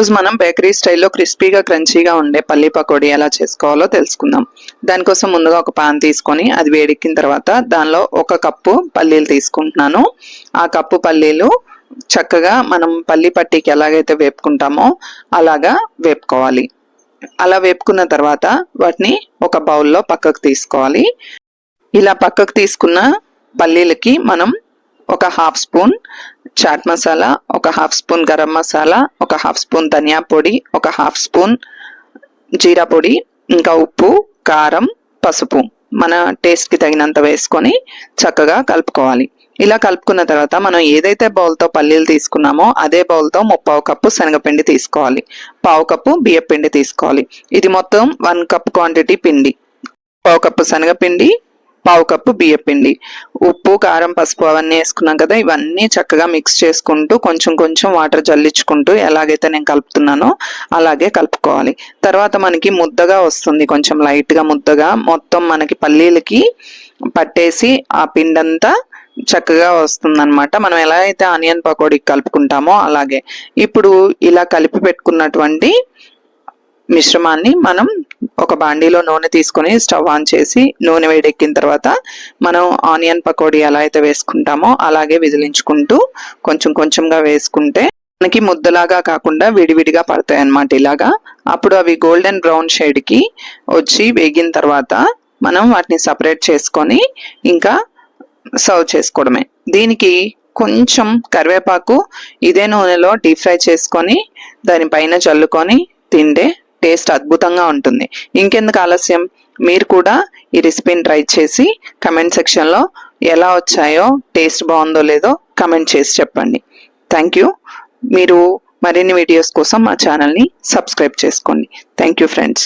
రోజు మనం బేకరీ స్టైల్లో క్రిస్పీగా క్రంచీగా ఉండే పల్లి పకోడీ ఎలా చేసుకోవాలో తెలుసుకుందాం. దానికోసం ముందుగా ఒక పాన్ తీసుకొని అది వేడెక్కిన తర్వాత దానిలో ఒక కప్పు పల్లీలు తీసుకుంటున్నాను. ఆ కప్పు పల్లీలు చక్కగా మనం పల్లి పట్టీకి ఎలాగైతే వేపుకుంటామో అలాగా వేపుకోవాలి. అలా వేపుకున్న తర్వాత వాటిని ఒక బౌల్లో పక్కకు తీసుకోవాలి. ఇలా పక్కకు తీసుకున్న పల్లీలకి మనం ఒక హాఫ్ స్పూన్ చాట్ మసాలా ఒక హాఫ్ స్పూన్ గరం మసాలా ఒక హాఫ్ స్పూన్ ధనియా పొడి ఒక హాఫ్ స్పూన్ జీరా పొడి ఇంకా ఉప్పు కారం పసుపు. మన టేస్ట్కి తగినంత వేసుకొని చక్కగా కలుపుకోవాలి. ఇలా కలుపుకున్న తర్వాత మనం ఏదైతే బౌల్తో పల్లీలు తీసుకున్నామో అదే బౌల్తో ముప్పావు కప్పు శనగపిండి తీసుకోవాలి. పావు కప్పు బియ్యపిండి తీసుకోవాలి. ఇది మొత్తం వన్ కప్ క్వాంటిటీ పిండి. పావు కప్పు శనగపిండి పావు కప్పు బియ్యపిండి ఉప్పు కారం పసుపు అవన్నీ వేసుకున్నాం కదా ఇవన్నీ చక్కగా మిక్స్ చేసుకుంటూ కొంచెం కొంచెం వాటర్ జల్లించుకుంటూ ఎలాగైతే నేను కలుపుతున్నానో అలాగే కలుపుకోవాలి. తర్వాత మనకి ముద్దగా వస్తుంది కొంచెం లైట్గా ముద్దగా. మొత్తం మనకి పల్లీలకి పట్టేసి ఆ పిండంతా చక్కగా వస్తుందన్నమాట. మనం ఎలా అయితే ఆనియన్ పకోడీకి కలుపుకుంటామో అలాగే. ఇప్పుడు ఇలా కలిపి పెట్టుకున్నటువంటి మిశ్రమాన్ని మనం ఒక బాండీలో నూనె తీసుకొని స్టవ్ ఆన్ చేసి నూనె వేడెక్కిన తర్వాత మనం ఆనియన్ పకోడీ ఎలా అయితే వేసుకుంటామో అలాగే విదిలించుకుంటూ కొంచెం కొంచెంగా వేసుకుంటే మనకి ముద్దలాగా కాకుండా విడివిడిగా పడతాయి అన్నమాట ఇలాగా. అప్పుడు అవి గోల్డెన్ బ్రౌన్ షేడ్కి వచ్చి వేగిన తర్వాత మనం వాటిని సపరేట్ చేసుకొని ఇంకా సర్వ్ చేసుకోవడమే. దీనికి కొంచెం కరివేపాకు ఇదే నూనెలో డీప్ ఫ్రై చేసుకొని దానిపైన చల్లుకొని తింటే టేస్ట్ అద్భుతంగా ఉంటుంది. ఇంకెందుకు ఆలస్యం? మీరు కూడా ఈ రెసిపీని ట్రై చేసి కమెంట్ సెక్షన్లో ఎలా వచ్చాయో టేస్ట్ బాగుందో లేదో కమెంట్ చేసి చెప్పండి. Thank you. మీరు మరిన్ని వీడియోస్ కోసం మా ఛానల్ని సబ్స్క్రైబ్ చేసుకోండి. Thank you friends.